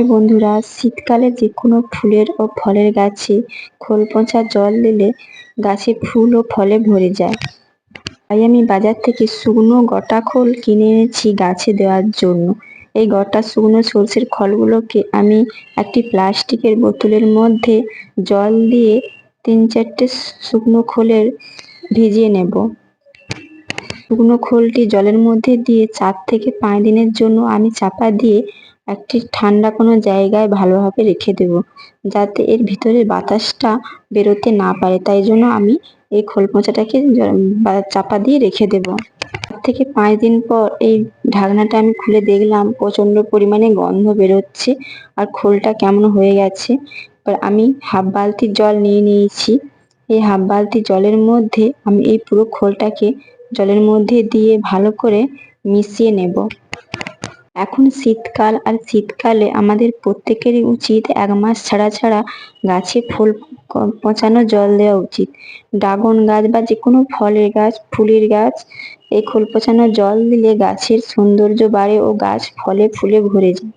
High বন্ধুরা, শীতকালে যে কোনো ফুলের ও ফলের গাছে খোল পচা জল দিলে গাছে ফুল ও ফলে ভরে যায়। তাই আমি বাজার থেকে শুকনো গোটা খোল কিনে এনেছি গাছে দেওয়ার জন্য। এই গোটা শুকনো সর্ষের খলগুলোকে আমি একটি প্লাস্টিকের বোতলের মধ্যে জল দিয়ে তিন চারটে শুকনো খোলের ভিজিয়ে নেব। শুকনো খোলটি জলের মধ্যে দিয়ে চার থেকে পাঁচ দিনের জন্য আমি চাপা দিয়ে একটি ঠান্ডা কোনো জায়গায় ভালোভাবে রেখে দেব, যাতে এর ভিতরের বাতাসটা বেরোতে না পারে। তাই জন্য আমি এই খোল পচাটাকে চাপা দিয়ে রেখে দেব। থেকে পাঁচ দিন পর এই ঢাকনাটা আমি খুলে দেখলাম, প্রচণ্ড পরিমাণে গন্ধ বেরোচ্ছে আর খোলটা কেমন হয়ে গেছে। এবার আমি হাফ বালতি জল নিয়ে নিয়েছি। এই হাফ বালতি জলের মধ্যে আমি এই পুরো খোলটাকে জলের মধ্যে দিয়ে ভালো করে মিশিয়ে নেব। এখন শীতকাল আর শীতকালে আমাদের প্রত্যেকেরই উচিত এক মাস ছাড়া ছাড়া গাছে ফুল পচানো জল দেওয়া উচিত। ড্রাগন গাছ বা যে কোনো ফলের গাছ, ফুলের গাছ, এই খোল পচানো জল দিলে গাছের সৌন্দর্য বাড়ে ও গাছ ফলে ফুলে ভরে যায়।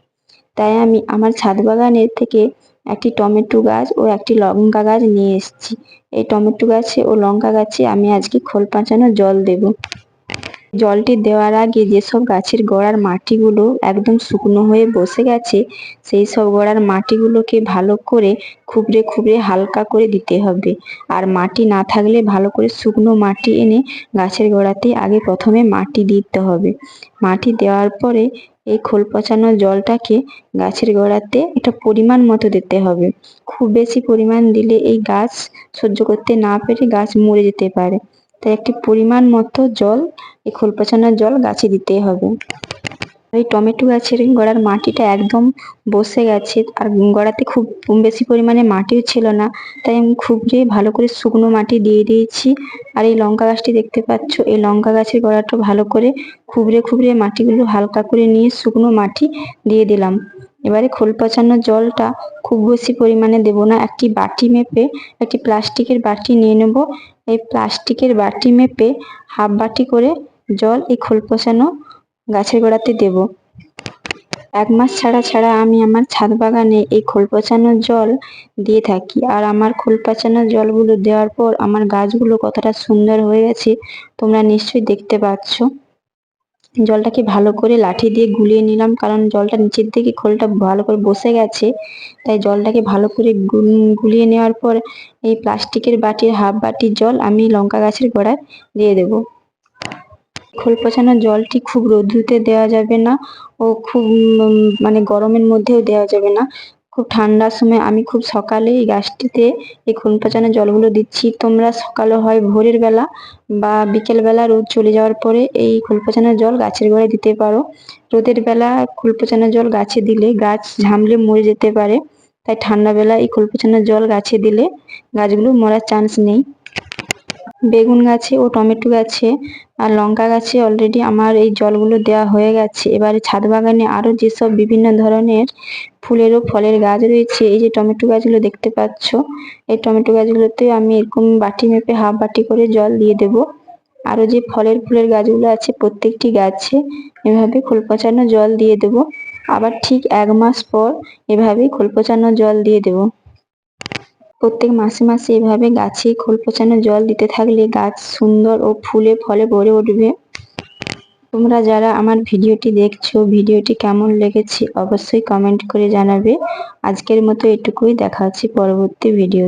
তাই আমি আমার ছাদ বাগানের থেকে একটি টমেটো গাছ ও একটি লঙ্কা গাছ নিয়ে এসেছি। এই টমেটো গাছে ও লঙ্কা গাছে আমি আজকে খোল পাচানো জল দেব। জলটি দেওয়ার আগে যেসব গাছের গোড়ার মাটিগুলো একদম শুকনো হয়ে বসে গেছে, সেই সব গোড়ার মাটিগুলোকে ভালো করে খুবড়ে খুবড়ে হালকা করে দিতে হবে। আর মাটি না থাকলে ভালো করে শুকনো মাটি এনে গাছের গোড়াতে আগে প্রথমে মাটি দিতে হবে। মাটি দেওয়ার পরে এই খোল পচানো জলটাকে গাছের গোড়াতে একটা পরিমাণ মতো দিতে হবে। খুব বেশি পরিমাণ দিলে এই গাছ সহ্য করতে না পেরে গাছ মরে যেতে পারে। তাই একটি পরিমাণ মতো জল, এই খোল পচানোর জল গাছে দিতে হবে। এই টমেটো গাছের গোড়ার মাটিটা একদম বসে গেছে, আর গোড়াতে খুব বেশি পরিমাণে মাটিও ছিল না। তাই আমি খুবড়ে ভালো করে শুকনো মাটি দিয়ে দিয়েছি। আর এই লঙ্কা গাছটি দেখতে পাচ্ছ, এই লঙ্কা গাছের গোড়াটা ভালো করে খুবড়ে খুবড়ে মাটিগুলো হালকা করে নিয়ে শুকনো মাটি দিয়ে দিলাম। এবারে খোল পচানোর জলটা খুব বেশি পরিমাণে দেব না। একটি বাটি মেপে, একটি প্লাস্টিকের বাটি নিয়ে নেব। এই প্লাস্টিকের বাটি মেপে হাফ বাটি করে জল এই খোল পচানো গাছের গোড়াতে দেব। এক মাস ছাড়া ছাড়া আমি আমার ছাদ বাগানে এই খোল পচানোর জল দিয়ে থাকি। আর আমার খোল পচানোর জলগুলো দেওয়ার পর আমার গাছগুলো কতটা সুন্দর হয়ে গেছে তোমরা নিশ্চয়ই দেখতে পাচ্ছ। জলটাকে ভালো করে লাঠি দিয়ে গুলিয়ে নিলাম? কারণ জলটা নিচের দিকে খোলটা ভালো করে বসে গেছে। তাই জলটাকে ভালো করে গুলিয়ে নেওয়ার পর এই প্লাস্টিকের বাটির হাফ বাটির জল আমি লঙ্কা গাছের গোড়ায় দিয়ে দেবো। খোল পচানোর জলটি খুব রৌদ্রুতে দেওয়া যাবে না ও খুব মানে গরমের মধ্যেও দেওয়া যাবে না। খুব ঠান্ডার সময় আমি খুব সকালে এই গাছটিতে এই খোল পচানো জলগুলো দিচ্ছি। তোমরা সকালে হয় ভোরের বেলা বা বিকেল বেলা রোদ চলে যাওয়ার পরে এই খোল পচানো জল গাছের গোড়ায় দিতে পারো। রোদের বেলা খোল পচানো জল গাছে দিলে গাছ ঝামলে মরে যেতে পারে। তাই ঠান্ডা বেলা এই খোল পচানো জল গাছে দিলে গাছগুলো মরার চান্স নেই। বেগুন গাছে ও টমেটো গাছে আর লঙ্কা গাছে অলরেডি আমার এই জলগুলো দেওয়া হয়ে গেছে। এবারে ছাদ বাগানে আরও যেসব বিভিন্ন ধরনের ফুলের ও ফলের গাছ রয়েছে, এই যে টমেটো গাছগুলো দেখতে পাচ্ছ, এই টমেটো গাছগুলোতে আমি এরকম বাটি মেপে হাফ বাটি করে জল দিয়ে দেব। আরও যে ফলের ফুলের গাছগুলো আছে প্রত্যেকটি গাছে এভাবে খোল পচানো জল দিয়ে দেব। আবার ঠিক এক মাস পর এভাবেই খোল পচানো জল দিয়ে দেবো। প্রত্যেক মাসে মাসে এভাবে গাছে খোল পচানো জল দিতে থাকলে গাছ সুন্দর ও ফুলে ফলে ভরে উঠবে। তোমরা যারা আমার ভিডিওটি দেখছ, ভিডিওটি কেমন লেগেছে অবশ্যই কমেন্ট করে জানাবে। আজকের মতো এটুকুই, দেখা হচ্ছে পরবর্তী ভিডিও